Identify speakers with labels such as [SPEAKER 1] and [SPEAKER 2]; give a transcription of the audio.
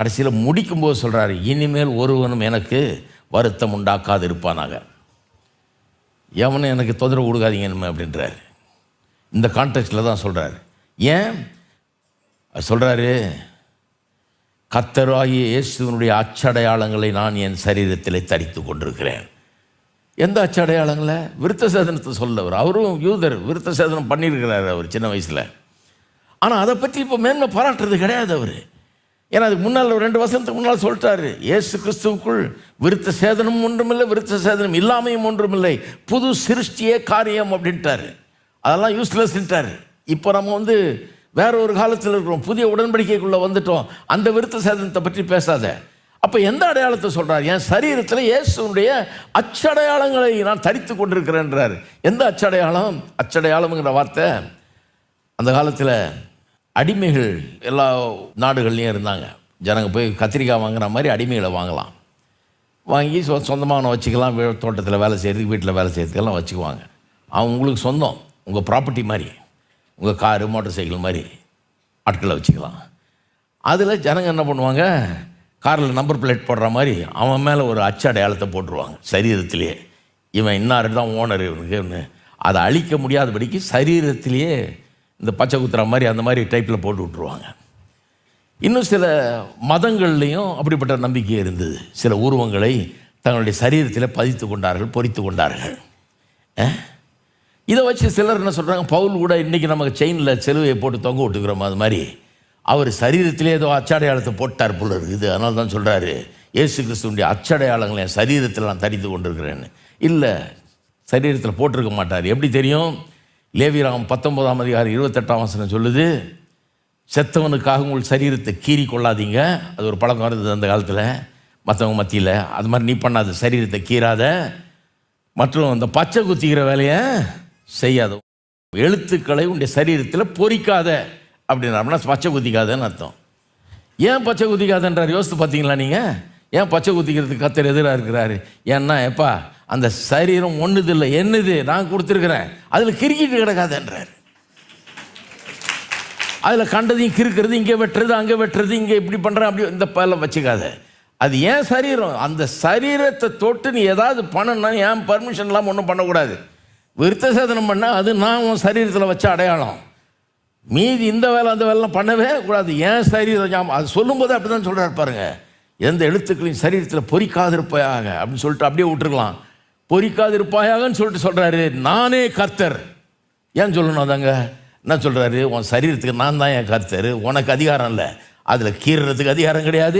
[SPEAKER 1] கடைசியில் முடிக்கும்போது சொல்கிறாரு இனிமேல் ஒருவனும் எனக்கு வருத்தம் உண்டாக்காது இருப்பானாக எவனும் எனக்கு தொந்தரவு கொடுக்காதீங்க இனிமே அப்படின்றாரு. இந்த கான்டெக்டில் தான் சொல்கிறாரு ஏன்? சொல்கிறாரு கத்தராகிய இயேசுவனுடைய அச்சடையாளங்களை நான் என் சரீரத்தில் தரித்து கொண்டிருக்கிறேன். எந்த அச்சடையாளங்களை? விருத்த சேதனத்தை சொல்லவர் அவரும் யூதர் விருத்த சேதனம் பண்ணியிருக்கிறார் அவர் சின்ன வயசில். ஆனால் அதை பற்றி இப்போ மேன்மை பாராட்டுறது கிடையாது அவர். ஏன்னா அதுக்கு முன்னால் ஒரு ரெண்டு வருஷத்துக்கு முன்னால் சொல்லிட்டாரு. ஏசு கிறிஸ்துவுக்குள் விருத்த சேதனம் ஒன்றுமில்லை விருத்த சேதனம் இல்லாமையும் ஒன்றுமில்லை. புது சிருஷ்டியே காரியம் அப்படின்ட்டாரு. அதெல்லாம் யூஸ்லெஸ்ன்ட்டார் இப்போ நம்ம வந்து வேற ஒரு காலத்தில் இருக்கிறோம். புதிய உடன்படிக்கைக்குள்ளே வந்துட்டோம். அந்த விருத்த சேதனத்தை பற்றி பேசாத. அப்போ எந்த அடையாளத்தை சொல்கிறார் என் சரீரத்தில் இயேசுனுடைய அச்சடையாளங்களை நான் தரித்து கொண்டிருக்கிறேன்றார். எந்த அச்சடையாளம்? அச்சடையாளம்ங்கிற வார்த்தை அந்த காலத்தில் அடிமைகள் எல்லா நாடுகள்லையும் இருந்தாங்க. ஜனங்க போய் கத்திரிக்காய் வாங்குற மாதிரி அடிமைகளை வாங்கலாம். வாங்கி சொ சொந்தமாக வச்சுக்கலாம். வீ- தோட்டத்தில் வேலை செய்கிறதுக்கு வீட்டில் வேலை செய்கிறதுக்கெல்லாம் வச்சுக்குவாங்க. அவங்க உங்களுக்கு சொந்தம். உங்கள் ப்ராப்பர்ட்டி மாதிரி. உங்கள் காரு மோட்டர் சைக்கிள் மாதிரி ஆட்களை வச்சுக்கலாம். அதில் ஜனங்க என்ன பண்ணுவாங்க? காரில் நம்பர் பிளேட் போடுற மாதிரி அவன் மேலே ஒரு அச்சடையாளத்தை போட்டுருவாங்க. சரீரத்திலேயே. இவன் இன்னார் தான் ஓனர் இவனுக்கு அதை அழிக்க முடியாதபடிக்கு சரீரத்திலேயே இந்த பச்சை குத்துற மாதிரி அந்த மாதிரி டைப்பில் போட்டு விட்ருவாங்க இன்னும் சில மதங்கள்லேயும் அப்படிப்பட்ட நம்பிக்கை இருந்தது. சில உருவங்களை தங்களுடைய சரீரத்தில் பதித்து கொண்டார்கள் பொறித்து கொண்டார்கள். இதை வச்சு சிலர் என்ன சொல்கிறாங்க பவுல் கூட இன்றைக்கி நமக்கு செயினில் செலுவையை போட்டு தொங்க விட்டுக்கிறோம் அது மாதிரி அவர் சரீரத்திலே ஏதோ அச்சடையாளத்தை போட்டார் போல இருக்குது. அதனால தான் சொல்கிறாரு இயேசு கிறிஸ்துவனுடைய அச்சடையாளங்களை என் சரீரத்தில் நான் தரித்து கொண்டிருக்கிறேன்னு. இல்லை சரீரத்தில் போட்டிருக்க மாட்டார். எப்படி தெரியும்? லேவிராம் பத்தொன்பதாம் அதிகாரம் இருபத்தெட்டாம் வசனம் சொல்லுது செத்தவனுக்காக உங்கள் சரீரத்தை கீறி கொள்ளாதீங்க. அது ஒரு பழக்கம் இருந்தது அந்த காலத்தில் மற்றவங்க மத்தியில். அது மாதிரி நீ பண்ணாத சரீரத்தை கீறாத. மற்றும் இந்த பச்சை குத்திக்கிற வேலையை செய்யாத. எழுத்துக்களை உன்னுடைய சரீரத்தில் பொறிக்காத அப்படின்னா பச்சை குத்திக்காதன்னு அர்த்தம். ஏன் பச்சை குத்திக்காதன்றார்? யோசித்து பார்த்தீங்களா நீங்கள் ஏன் பச்சை குத்திக்கிறதுக்கு கத்தர் எதிராக இருக்கிறாரு? ஏன்னா எப்பா அந்த சரீரம் ஒன்றுது இல்லை என்னது? நான் கொடுத்துருக்குறேன். அதில் கிறுக்கிட்டு கிடக்காதுன்றார். அதில் கண்டதையும் கிறுக்கிறது இங்கே வெட்டுறது அங்கே வெட்டுறது இங்கே இப்படி பண்ணுறேன் அப்படி இந்த பல வச்சுக்காத. அது ஏன் சரீரம்? அந்த சரீரத்தை தொட்டு நீ ஏதாவது பண்ணணும்னா ஏன் பர்மிஷன் இல்லாமல் ஒன்றும் பண்ணக்கூடாது? விருத்த சேதனம் பண்ணால் அது நான் உன் சரீரத்தில் வச்ச அடையாளம். மீதி இந்த வேலை அந்த வேலைலாம் பண்ணவே கூடாது. ஏன் சரீரம்? ஞாபகம் அது சொல்லும்போது அப்படி தான் சொல்கிறார் பாருங்கள் எந்த எழுத்துக்களையும் சரீரத்தில் பொறிக்காதிருப்பாயாக அப்படின்னு சொல்லிட்டு அப்படியே விட்டுருக்கலாம். பொறிக்காதிருப்பாயாகன்னு சொல்லிட்டு சொல்கிறாரு நானே கர்த்தர். ஏன் சொல்லணும் அதாங்க? என்ன சொல்கிறாரு உன் சரீரத்துக்கு நான் தான் என் கர்த்தர். உனக்கு அதிகாரம் இல்லை. அதில் கீறுறதுக்கு அதிகாரம் கிடையாது.